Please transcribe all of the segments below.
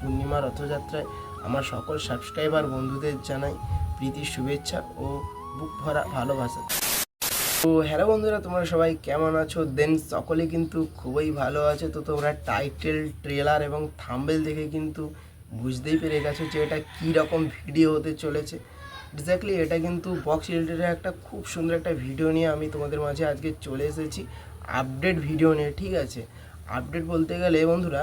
পূর্ণিমা রথযাত্রায় আমার সকল সাবস্ক্রাইবার বন্ধুদের জানাই প্রীতির শুভেচ্ছা ও বুক ভরা ভালোবাসা। তো হ্যালো বন্ধুরা, তোমরা সবাই কেমন আছো? দেন সকলে কিন্তু খুবই ভালো আছে। তো তোমরা টাইটেল ট্রেলার এবং থাম্বেল দেখে কিন্তু বুঝতেই পেরে গেছো যে এটা কী রকম ভিডিও হতে চলেছে। এক্স্যাক্টলি এটা কিন্তু বক্স রিলেটেড একটা খুব সুন্দর একটা ভিডিও নিয়ে আমি তোমাদের মাঝে আজকে চলে এসেছি। আপডেট ভিডিও নিয়ে, ঠিক আছে? আপডেট বলতে গেলে বন্ধুরা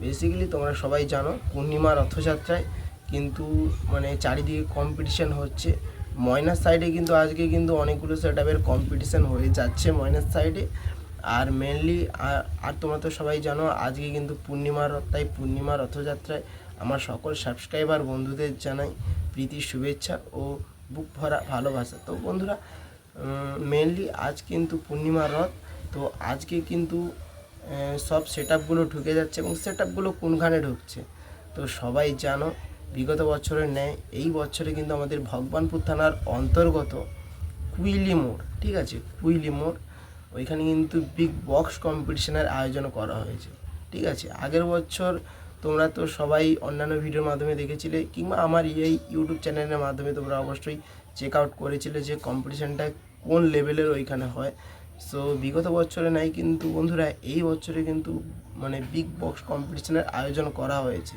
বেসিক্যালি তোমরা সবাই জানো পূর্ণিমা রথযাত্রায় কিন্তু মানে চারিদিকে কম্পিটিশন হচ্ছে। ময়নার সাইডে কিন্তু আজকে কিন্তু অনেকগুলো সেট আপের কম্পিটিশান হয়ে যাচ্ছে ময়নার সাইডে আর মেনলি আর তোমরা তো সবাই জানো আজকে কিন্তু পূর্ণিমা রথ, তাই পূর্ণিমা রথযাত্রায় আমার সকল সাবস্ক্রাইবার বন্ধুদের জানাই প্রীতির শুভেচ্ছা ও বুক ভরা ভালোবাসা। তো বন্ধুরা মেনলি আজ কিন্তু পূর্ণিমা রথ, তো আজকে কিন্তু সব সেট আপগুলো ঢুকে যাচ্ছে এবং সেট আপগুলো কোনখানে ঢুকছে? তো সবাই জানো, বিগত বছরের ন্যায় এই বছরে কিন্তু আমাদের ভগবানপুর থানার অন্তর্গত কুইলি মোড়, ঠিক আছে? কুইলি মোড়, ওইখানে কিন্তু বিগ বক্স কম্পিটিশনের আয়োজন করা হয়েছে, ঠিক আছে? আগের বছর তোমরা তো সবাই অন্যান্য ভিডিওর মাধ্যমে দেখেছিলে কিংবা আমার এই ইউটিউব চ্যানেলের মাধ্যমে তোমরা অবশ্যই চেক আউট করেছিলে যে কম্পিটিশনটা কোন লেভেলের ওইখানে হয়। সো বিগত বছরে নাই কিন্তু বন্ধুরা, এই বছরে কিন্তু মানে বিগ বক্স কম্পিটিশনের আয়োজন করা হয়েছে।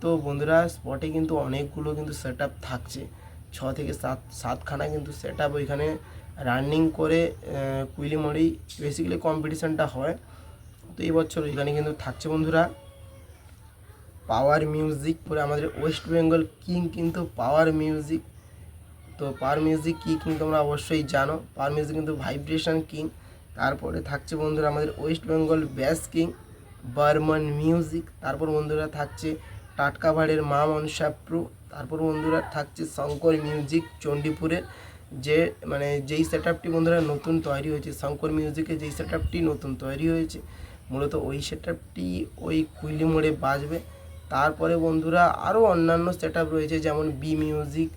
তো বন্ধুরা স্পটে কিন্তু অনেকগুলো কিন্তু সেট থাকছে। ছ থেকে সাত, সাতখানা কিন্তু সেট আপ ওইখানে রানিং করে কুইলিমড়ি বেসিক্যালি কম্পিটিশানটা হয়। তো এই বছর ওইখানে কিন্তু থাকছে বন্ধুরা। পাওয়ার মিউজিক পরে আমাদের ওয়েস্ট বেঙ্গল কিং কিন্তু পাওয়ার মিউজিক তো পার মিউজিক কী কিন্তু তোমরা অবশ্যই জানো। পার মিউজিক কিন্তু ভাইব্রেশন কিং তারপরে থাকছে বন্ধুরা আমাদের ওয়েস্ট বেঙ্গল ব্যাস কিং বার্মান মিউজিক তারপর বন্ধুরা থাকছে টাটকা ভাড়ের মা মনসা প্রো তারপর বন্ধুরা থাকছে শঙ্কর মিউজিক চণ্ডীপুরের যে মানে যেই সেট আপটি বন্ধুরা নতুন তৈরি হয়েছে শঙ্কর মিউজিকে যেই সেট আপটি নতুন তৈরি হয়েছে, মূলত ওই সেট আপটি ওই কুইলি মোড়ে বাজবে। তারপরে বন্ধুরা আরও অন্যান্য সেট আপ রয়েছে, যেমন বি মিউজিক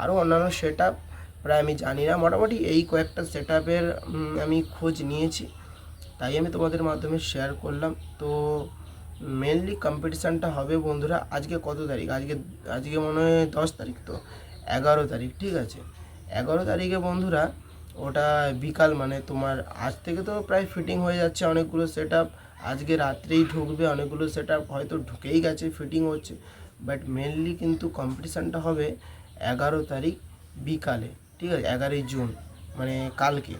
আরও অন্যান্য সেট আপ প্রায় আমি জানি না। মোটামুটি এই কয়েকটা সেট আপের আমি খোঁজ নিয়েছি। তাই আমি তোমাদের মাধ্যমে শেয়ার করলাম। তো মেনলি কম্পিটিশানটা হবে বন্ধুরা, আজকে কত তারিখ? আজকে আজকে মনে হয় দশ তারিখ তো? এগারো তারিখ, ঠিক আছে? এগারো তারিখে বন্ধুরা, ওটা বিকাল মানে তোমার, আজ থেকে তো প্রায় ফিটিং হয়ে যাচ্ছে অনেকগুলো সেট আপ আজকে রাত্রেই ঢুকবে অনেকগুলো সেট আপ হয়তো ঢুকেই গেছে ফিটিং হচ্ছে। বাট মেনলি কিন্তু কম্পিটিশানটা হবে এগারো তারিখ বিকালে, ঠিক আছে? এগারোই জুন মানে কালকে।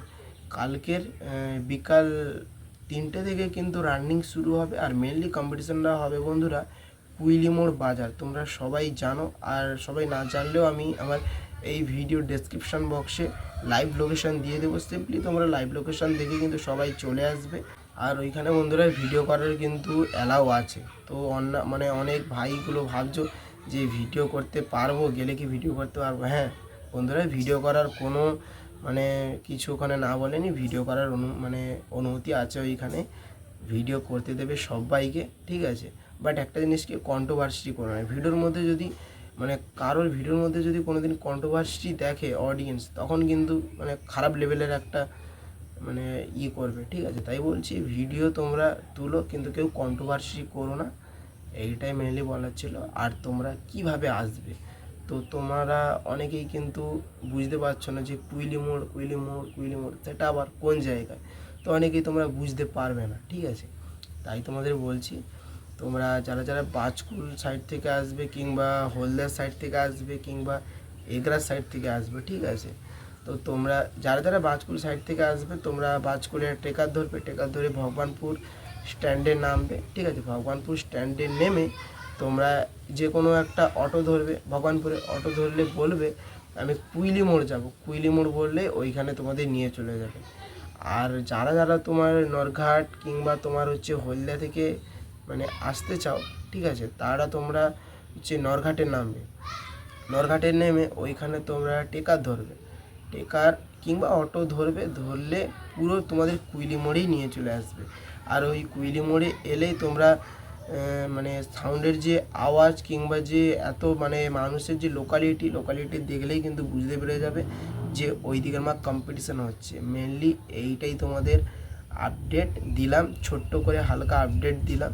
কালকের বিকাল তিনটে থেকে কিন্তু রানিং শুরু হবে আর মেনলি কম্পিটিশনটা হবে বন্ধুরা কুইলিমোড় বাজার। তোমরা সবাই জানো আর সবাই না জানলেও আমি আমার এই ভিডিও ডেসক্রিপশন বক্সে লাইভ লোকেশান দিয়ে দেবো। সিম্পলি তোমরা লাইভ লোকেশান দেখে কিন্তু সবাই চলে আসবে। আর ওইখানে বন্ধুরা ভিডিও করার কিন্তু অ্যালাও আছে। তো অন্য মানে অনেক ভাইগুলো ভাবছ যে ভিডিও করতে পারব, গেলে কি ভিডিও করতে পারব? হ্যাঁ বন্ধুরা ভিডিও করার কোনো মানে কিছু ওখানে না বলেনি ভিডিও করার অনু মানে অনুমতি আছে ওইখানে। ভিডিও করতে দেবে সবাইকে, ঠিক আছে? বাট একটা জিনিসকে কন্ট্রোভার্সি করে না। ভিডিওর মধ্যে যদি মানে কারোর ভিডিওর মধ্যে যদি কোনো দিন কন্ট্রোভার্সি দেখে অডিয়েন্স তখন কিন্তু মানে খারাপ লেভেলের একটা মানে ই করবে, ঠিক আছে? তাই বলছি ভিডিও তোমরা তুলো, কিন্তু কেউ কন্ট্রোভার্সি করো না। এইটাই মেনলি বলার ছিল। আর তোমরা কীভাবে আসবে? তো তোমরা অনেকেই কিন্তু বুঝতে পারছ না যে কুইলি মোড় কুইলি মোড় কুইলি মোড় সেটা আবার কোন জায়গায়? তো অনেকেই তোমরা বুঝতে পারবে না, ঠিক আছে? তাই তোমাদের বলছি, তোমরা যারা যারা বাজকুল সাইড থেকে আসবে কিংবা হলদার সাইড থেকে আসবে কিংবা এগরা সাইড থেকে আসবে, ঠিক আছে? তো তোমরা যারা যারা বাজকুল সাইড থেকে আসবে, তোমরা বাজকুলের টেকার ধরবে, টেকার ধরে ভগবানপুর স্ট্যান্ডে নামবে, ঠিক আছে? ভগবানপুর স্ট্যান্ডে নেমে তোমরা যে কোনো একটা অটো ধরবে, ভগবানপুরে অটো ধরলে বলবে, আমি কুইলি মোড় যাব। কুইলি মোড় বললে ওইখানে তোমাদের নিয়ে চলে যাবে। আর যারা যারা তোমার নরঘাট কিংবা তোমার হচ্ছে হলদিয়া থেকে মানে আসতে চাও, ঠিক আছে? তারা তোমরা হচ্ছে নরঘাটে নামবে। নরঘাটে নেমে ওইখানে তোমরা টেকার ধরবে। টেকার কিংবা অটো ধরবে, ধরলে পুরো তোমাদের কুইলি মোড়েই নিয়ে চলে আসবে। আর ওই কুইলি মোড়ে এলেই তোমরা মানে সাউন্ডের যে আওয়াজ কিংবা যে এত মানে মানুষের যে লোকালিটি লোকালিটি দেখলেই কিন্তু বুঝতে পেরে যাবে যে ওই দিকে আমার কম্পিটিশান হচ্ছে। মেনলি এইটাই তোমাদের আপডেট দিলাম, ছোট্ট করে হালকা আপডেট দিলাম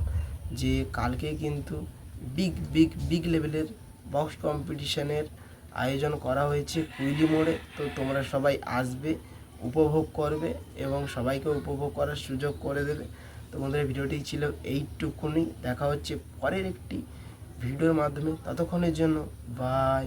যে কালকে কিন্তু বিগ বিগ বিগ লেভেলের বক্স কম্পিটিশানের আয়োজন করা হয়েছে কুইলি মোড়ে। তো তোমরা সবাই আসবে উপভোগ করবে এবং সবাইকে উপভোগ করার সুযোগ করে দেবে। তোমাদের ভিডিওটি ছিল এইটুকুনি। দেখা হচ্ছে পরের একটি ভিডিওর মাধ্যমে। ততক্ষণের জন্য বাই